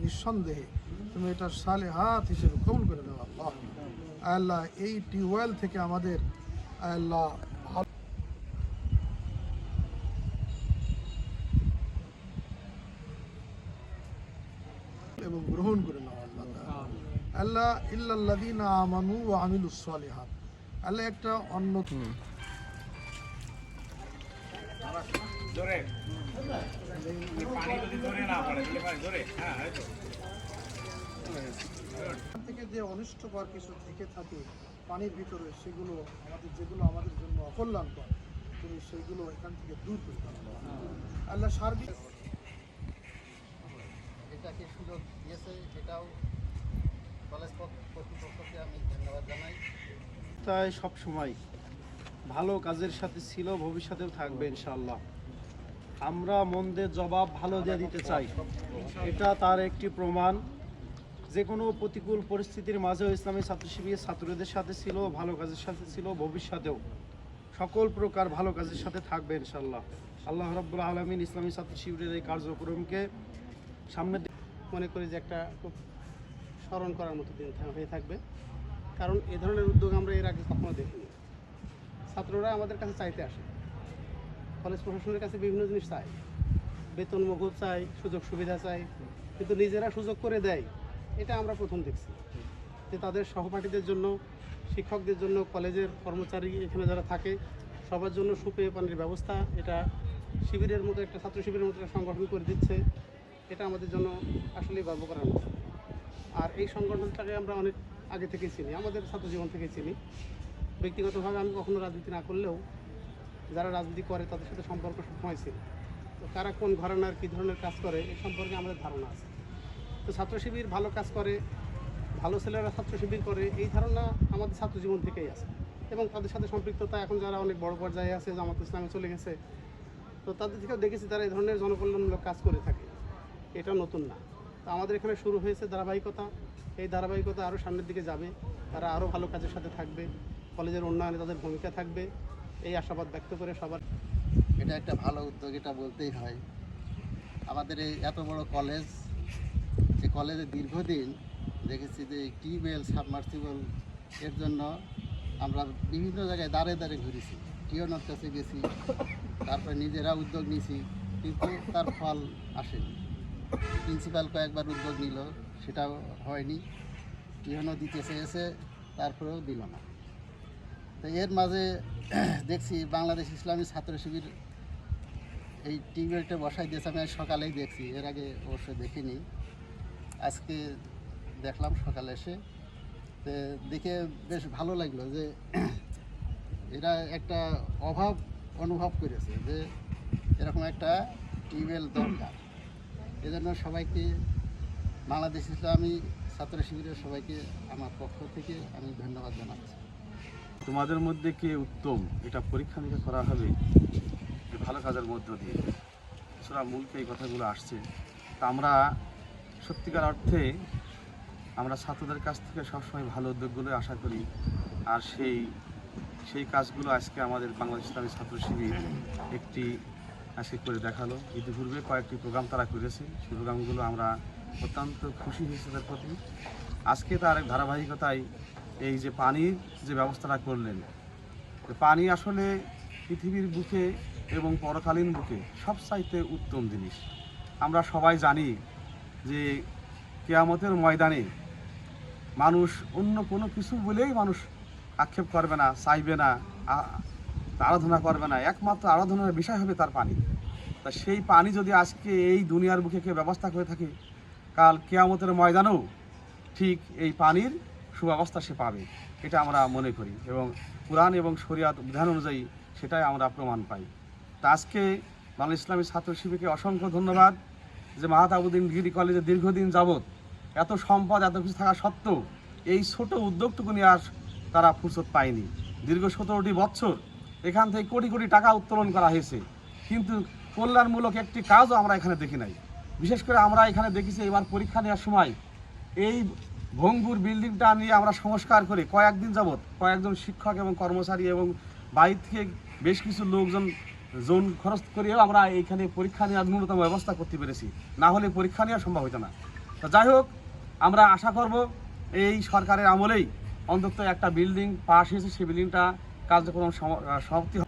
নিঃসন্দেহে তুমি এটা সালে হাত হিসেবে কবুল করে নেওয়া আল্লাহ। আল্লাহ এই টিউবওয়েল থেকে আমাদের আল্লাহ এবং গ্রহণ করে নেওয়া আল্লাহ আল্লাহ ইল্লাল্লাযীনা আমানু ওয়া আমিলুস সালিহাত। আল্লাহ একটা অন্য জোরে পানি যদি জোরে না পড়ে তাহলে পানি জোরে হ্যাঁ এই তো। এখান থেকে যে অনিষ্টকর কিছু থেকে থাকে পানির ভিতরে সেগুলো আমাদের যেগুলো আমাদের জন্য অকল্যাণকর তুমি সেগুলো এখান থেকে দূর করে দাও। আল্লাহ সার্বিক এটাকে সুযোগ দিয়েছে? এটাও কলেজ কর্তৃপক্ষকে আমি ধন্যবাদ জানাই। তাই সব সময় ভালো কাজের সাথে ছিল ভবিষ্যতেও থাকবে ইনশাআল্লাহ। আমরা মন্দের জবাব ভালো দিয়ে দিতে চাই। এটা তার একটি প্রমাণ। যে কোনো প্রতিকূল পরিস্থিতির মাঝেও ইসলামী ছাত্র শিবির ছাত্রদের সাথে ছিল ভালো কাজের সাথে ছিল ভবিষ্যতেও সকল প্রকার ভালো কাজের সাথে থাকবে ইনশাল্লাহ আল্লাহ রব্বুল আলমিন ইসলামী ছাত্র শিবিরের এই কার্যক্রমকে সামনে মনে করি যে একটা খুব স্মরণ করার মতো দিন হয়ে থাকবে। কারণ এ ধরনের উদ্যোগ আমরা এর আগে কখনো দেখিনি। ছাত্ররা আমাদের কাছে চাইতে আসে। কলেজ প্রশাসনের কাছে বিভিন্ন জিনিস চাই। বেতন মগজ চাই, সুযোগ সুবিধা চাই, কিন্তু নিজেরা সুযোগ করে দেয়, এটা আমরা প্রথম দেখছি। যে তাদের সহপাঠীদের জন্য, শিক্ষকদের জন্য, কলেজের কর্মচারী এখানে যারা থাকে, সবার জন্য সুপেয় পানির ব্যবস্থা, এটা শিবিরের মতো একটা, ছাত্র শিবিরের মতো একটা সংগঠন করে দিচ্ছে, এটা আমাদের জন্য আসলেই গর্ব করার মতো। আর এই সংগঠনটাকে আমরা অনেক আগে থেকেই চিনি, আমাদের ছাত্র জীবন চিনি। ব্যক্তিগতভাবে আমি কখনো রাজনীতি না করলেও যারা রাজনীতি করে, তাদের সাথে সম্পর্ক সবসময় ছিল তো কারা কোন ঘরানার কী ধরনের কাজ করে এই সম্পর্কে আমাদের ধারণা আছে। তো ছাত্র শিবির ভালো কাজ করে, ভালো ছেলেরা ছাত্র শিবির করে, এই ধারণা আমাদের ছাত্র জীবন থেকেই আছে। এবং তাদের সাথে সম্পৃক্ততা এখন যারা অনেক বড় পর্যায়ে আছে, জামাত ইসলামে চলে গেছে, তো তাদের থেকেও দেখেছি তারা এই ধরনের জনকল্যাণমূলক কাজ করে থাকে। এটা নতুন না। তো আমাদের এখানে শুরু হয়েছে ধারাবাহিকতা। এই ধারাবাহিকতা আরও সামনের দিকে যাবে। তারা আরও ভালো কাজের সাথে থাকবে। কলেজের উন্নয়নে তাদের ভূমিকা থাকবে। এই আশাবাদ ব্যক্ত করে সবার এটা একটা ভালো উদ্যোগ, এটা বলতেই হয়। আমাদের এই এত বড় কলেজ যে কলেজে দীর্ঘদিন দেখেছি যে টিউবওয়েল সাবমার্সিবল এর জন্য আমরা বিভিন্ন জায়গায় দাঁড়ে দাঁড়ে ঘুরেছি। টিওনার কাছে গেছি, তারপরে নিজেরা উদ্যোগ নিয়েছি কিন্তু তার ফল আসেনি। প্রিন্সিপাল কয়েকবার উদ্যোগ নিল, সেটাও হয়নি। টিওনও দিতে চেয়েছে, তারপরেও দিল না। তো এর মাঝে দেখছি বাংলাদেশ ইসলামী ছাত্র শিবির এই টিউবওয়েলটা বসাই দিয়েছে, আমি সকালেই দেখছি। এর আগে অবশ্যই দেখিনি। আজকে দেখলাম সকালে এসে। তো দেখে বেশ ভালো লাগল যে এরা একটা অভাব অনুভব করেছে যে এরকম একটা টিউবওয়েল দরকার। এজন্য সবাইকে, বাংলাদেশ ইসলামী ছাত্র শিবিরের সবাইকে আমার পক্ষ থেকে আমি ধন্যবাদ জানাচ্ছি। তোমাদের মধ্যে কে উত্তম? এটা পরীক্ষা নিরীক্ষা করা হবে। ভালো কাজের মধ্য দিয়ে। সুরা মূলকে এই কথাগুলো আসছে। তা আমরা সত্যিকার অর্থে আমরা ছাত্রদের কাছ থেকে সবসময় ভালো উদ্যোগগুলো আশা করি। আর সেই সেই কাজগুলো আজকে আমাদের বাংলাদেশ ইসলামী ছাত্র শিবির একটি আজকে করে দেখাল। ইতিপূর্বে কয়েকটি প্রোগ্রাম তারা করেছে। সেই প্রোগ্রামগুলো আমরা অত্যন্ত খুশি হয়েছি তাদের প্রতি। আজকে তার এক ধারাবাহিকতায় এই যে পানির যে ব্যবস্থাটা করলেন পানি আসলে পৃথিবীর বুকে এবং পরকালীন বুকে সবচাইতে উত্তম জিনিস। আমরা সবাই জানি যে কেয়ামতের ময়দানে মানুষ অন্য কোনো কিছু বলেই মানুষ আক্ষেপ করবে না, চাইবে না আরাধনা করবে না। একমাত্র আরাধনার বিষয় হবে তার পানি। তা সেই পানি যদি আজকে এই দুনিয়ার বুকে কেউ ব্যবস্থা করে থাকে, কাল কেয়ামতের ময়দানেও ঠিক এই পানির সুব্যবস্থা সে পাবে, এটা আমরা মনে করি এবং কোরআন এবং শরিয়াত বিধান অনুযায়ী সেটাই আমরা প্রমাণ পাই। তা আজকে বাংলা ইসলামী ছাত্র শিবিরকে অসংখ্য ধন্যবাদ যে মাহাতাবুদ্দিন ডিগ্রি কলেজে দীর্ঘদিন যাবৎ এত সম্পদ, এত কিছু থাকা সত্ত্বেও এই ছোট উদ্যোগটুকু নিয়ে আর তারা ফুরসত পায়নি। দীর্ঘ সতেরোটি বছর এখান থেকে কোটি কোটি টাকা উত্তোলন করা হয়েছে, কিন্তু কল্যাণমূলক একটি কাজও আমরা এখানে দেখি নাই। বিশেষ করে আমরা এখানে দেখেছি এবার পরীক্ষা নেওয়ার সময় এই ভঙ্গুর বিল্ডিংটা নিয়ে আমরা সংস্কার করে। কয়েকদিন যাবৎ কয়েকজন শিক্ষক এবং কর্মচারী এবং বাইরে থেকে বেশ কিছু লোকজন জোন খরচ করিয়েও আমরা এইখানে পরীক্ষা নেওয়ার ন্যূনতম ব্যবস্থা করতে পেরেছি। না হলে পরীক্ষা নেওয়া সম্ভব হতো না। তো যাই হোক, আমরা আশা করব এই সরকারের আমলেই অন্তত একটা বিল্ডিং পাশ হয়েছে। সেই বিল্ডিংটা কার্যক্রম সম- সমাপ্তি।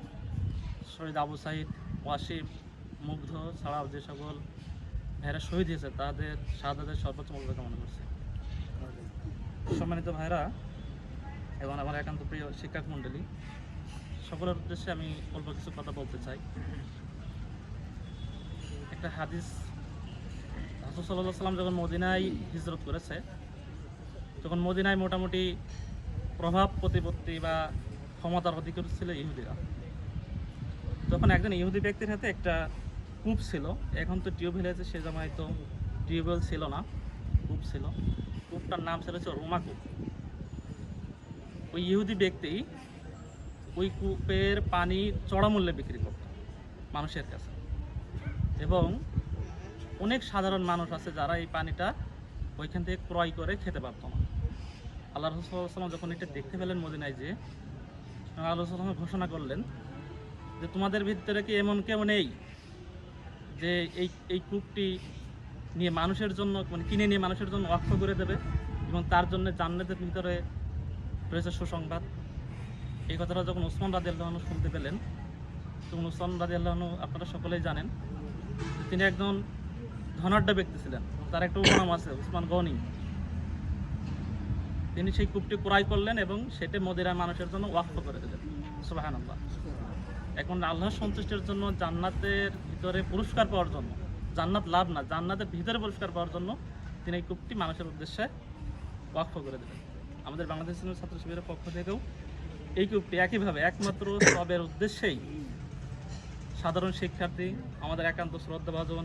শহীদ আবু সাইদ ওয়াসিফ মুগ্ধ ছাড়াও যে সকল ভাইরা শহীদ হয়েছে, তাদের শাহাদাতের সর্বোচ্চ মর্যাদা কামনা করছে। সম্মানিত ভাইরা এবং আমার একান্ত প্রিয় শিক্ষক মণ্ডলী সকলের উদ্দেশ্যে আমি অল্প কিছু কথা বলতে চাই। একটা হাদিস হাসু সাল্লাহ সাল্লাম যখন মদিনায় হিজরত করেছে, তখন মদিনায় মোটামুটি প্রভাব প্রতিপত্তি বা ক্ষমতার অধিকার ছিল ইহুদিরা। তখন একজন ইহুদি ব্যক্তির হাতে একটা কূপ ছিল, এখন তো টিউবওয়েল আছে, সে জামায় তো টিউবওয়েল ছিল না, কূপ ছিল। কূপটার নাম ছিল হচ্ছে রোমা কূপ ওই ইহুদি ব্যক্তি ওই কূপের পানি চড়া মূল্যে বিক্রি করত মানুষের কাছে। এবং অনেক সাধারণ মানুষ আছে যারা এই পানিটা ওইখান থেকে ক্রয় করে খেতে পারতো না। আল্লাহ রসুল্লাহ যখন এটা দেখতে পেলেন মদিনায় যে আল্লাহ ঘোষণা করলেন যে, তোমাদের ভিতরে কি এমন কেউ নেই যে, এই এই কূপটি নিয়ে মানুষের জন্য মানে কিনে নিয়ে মানুষের জন্য অক্ষ করে দেবে এবং তার জন্য জান্নাতের ভিতরে রয়েছে সুসংবাদ। এই কথাটা যখন ওসমান রাজি আল্লাহনু শুনতে পেলেন, তখন ওসমান রাজি আল্লাহনু আপনারা সকলেই জানেন তিনি একজন ধনাঢ্য ব্যক্তি ছিলেন, তার একটা উপনাম আছে, ওসমান গনি। তিনি সেই কূপটি ক্রয় করলেন এবং সেটা মদিরার মানুষের জন্য ওয়াক্ফ করে দিলেন। আল্লাহ এখন আল্লাহর সন্তুষ্টের জন্য জান্নাতের ভিতরে পুরস্কার পাওয়ার জন্য জান্নাত লাভ না, জান্নাতের ভিতরে পুরস্কার পাওয়ার জন্য তিনি এই কূপটি মানুষের উদ্দেশ্যে ওয়াক্ফ করে দিলেন। আমাদের বাংলাদেশ ছাত্র শিবিরের পক্ষ থেকেও এই কূপটি একইভাবে, একমাত্র সবের উদ্দেশ্যেই সাধারণ শিক্ষার্থী, আমাদের একান্ত শ্রদ্ধাভাজন,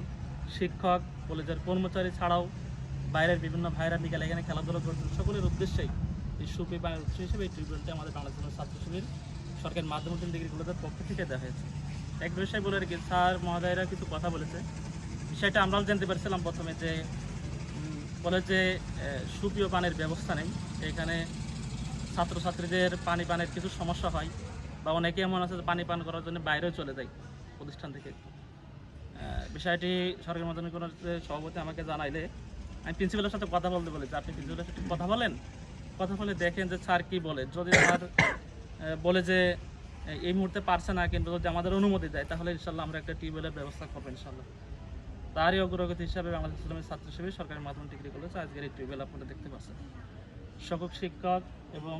শিক্ষক, কলেজের কর্মচারী ছাড়াও বাইরের বিভিন্ন ভাইরা বিকালে এখানে খেলাধুলা করছেন, সকলের উদ্দেশ্যেই এই সুপি পানির উৎস হিসেবে এই টিউবওয়েলটি আমাদের বাংলাদেশের ছাত্র শিবির সরকারি মাধ্যমিক ডিগ্রি কলেজের পক্ষ থেকে দেওয়া হয়েছে। এক বিষয় বলে রেখে স্যার, মহোদয়রা কিছু কথা বলেছে। বিষয়টা আমরাও জানতে পারছিলাম প্রথমে যে বলে যে সুপীয় পানির ব্যবস্থা নেই। এখানে ছাত্রছাত্রীদের পানি পানের কিছু সমস্যা হয় বা অনেকে এমন আছে যে পানি পান করার জন্য বাইরেও চলে যায় প্রতিষ্ঠান থেকে। বিষয়টি সরকারি মাধ্যমিক সভাপতি আমাকে জানাইলে, আমি প্রিন্সিপালের সাথে কথা বলতে বলেছি। আপনি প্রিন্সিপালের সাথে কথা বলেন? কথা বলে দেখেন যে স্যার কি বলে। যদি স্যার বলে যে এই মুহূর্তে পারছে না কিন্তু যদি আমাদের অনুমতি দেয়, তাহলে ইনশাল্লাহ আমরা একটা টিউবওয়েলের ব্যবস্থা করব ইনশাল্লাহ। তারই অগ্রগতি হিসাবে বাংলাদেশ ইসলামের ছাত্র হিসেবে সরকারি মাধ্যমিক ডিগ্রি কলেজ আজকের এই টিউবওয়েল আপনারা দেখতে পাচ্ছেন। সকল শিক্ষক এবং